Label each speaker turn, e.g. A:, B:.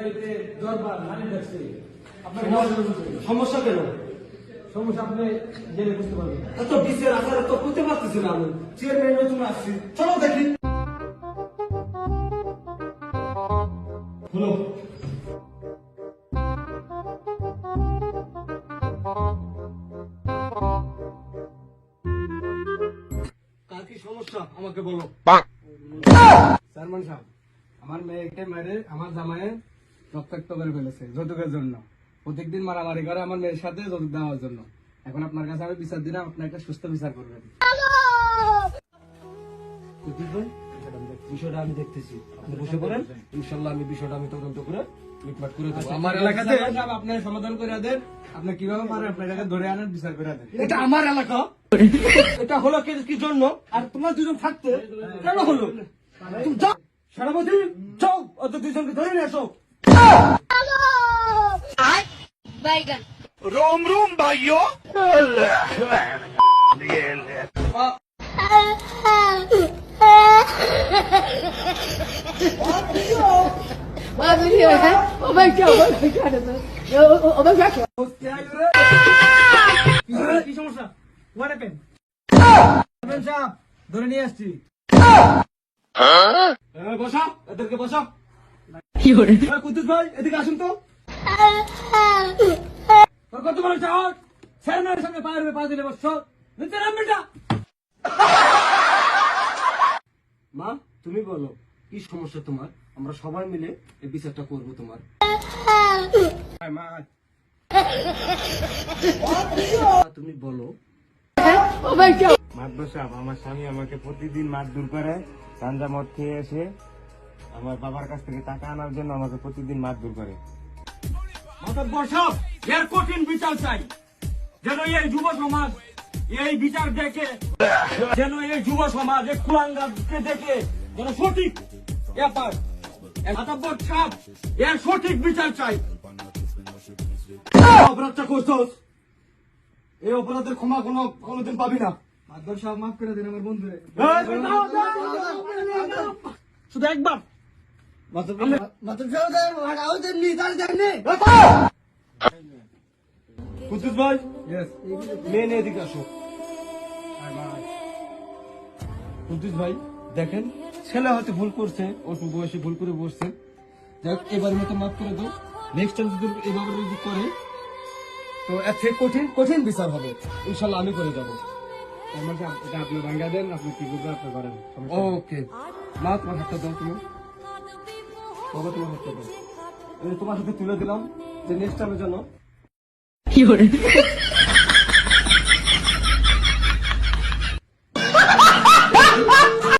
A: বাড়িতে দরবার হানি ডাকছে আপনার।
B: সমস্যা কেন?
A: সমস্যা আপনি জেনে বুঝতে পারবেন।
B: এত বিশের আকারে তো করতে পারতেছি না আমি। চেয়ারম্যান নতুন আসছি। চলো দেখি। হলো কার কি সমস্যা? আমাকে বলো।
A: সালমান সাহেব আমার মেয়েকে মেরে আমার জামাইয়ে রক্তাক্ত করে ফেলেছে যৌতুকের জন্য। প্রত্যেকদিন মারামারি করে আমার মেয়ের সাথে যৌতুক দেওয়ার জন্য। এখন আপনার কাছে আমি বিচার দিলাম আপনি একটা সুস্থ বিচার করবেন
B: কুতুব ভাই, বিষয়টা আমি দেখতেছি। আপনি বসে পড়েন। ইনশাল্লাহ আমি বিষয়টা আমি তদন্ত করে মিটমাট করে দেবো। আমার এলাকাতে
A: সালমান সমাধান করে দেন। আপনি কীভাবে পারেন? আপনার এলাকা ধরে আনেন বিচার করে দেন।
B: এটা আমার এলাকা। এটা হলো কি কি জন্য? আর তোমার দুজন থাকতে কেন হলো? সেনাপতি যাও। ওদের দুজনকে ধরে নিয়ে আসো।
C: Oh my god.
A: কি সমস্যা হোয়াট হ্যাপেন ধরে নিয়ে আসছি।
B: বসা এদেরকে বসা। কুদ্দুস ভাই এদিকে আসুন তো। কত বড় সাহস? চেয়ারম্যানের সামনে পায়ের পা দিলে বসছ বেটা। মা তুমি বলো কি সমস্যা তোমার? আমরা সবাই মিলে এই বিচারটা করব তোমার। তুমি বলো।
D: সাহেব আমার স্বামী আমাকে প্রতিদিন মারধর করে গাঞ্জা মদ খেয়ে এসে আমার বাবার কাছ থেকে টাকা আনার জন্য আমাকে প্রতিদিন মারধর করে।
B: মাথার বসাও এর কঠিন বিচার চাই। যেন এই যুব সমাজ এই বিচার দেখে যেন এই যুব সমাজ এই কুলাঙ্গাকে দেখে যেন সঠিক ব্যাপার মাতাব্বর সাপ এর সঠিক বিচার চাই। অপরাধটা করছোস এই অপরাধের ক্ষমা কোনো কোনোদিন পাবি না।
A: মাদর সাহেব মাফ করে দিন আমার বন্ধু
B: শুধু একবার। ভাই মেয়ে নিয়ে এদিকে ভাই দেখেন ছেলে হয়তো ভুল করছে অল্প বয়সে ভুল করে বসছে যাই হোক এবার মতো মাফ করে দাও নেক্সট টাইম যদি এভাবে যদি করে তো এর কঠিন কঠিন বিচার হবে ইনশাল্লাহ আমি করে যাব
A: আপনি ভাঙ্গা দেন আপনি কি করবেন আপনি করেন
B: ওকে মা তোমার হাতটা দাও তুমি। তোমার সাথে তোমার হাতে তুলে দিলাম যে নেক্সট টাইমের যেন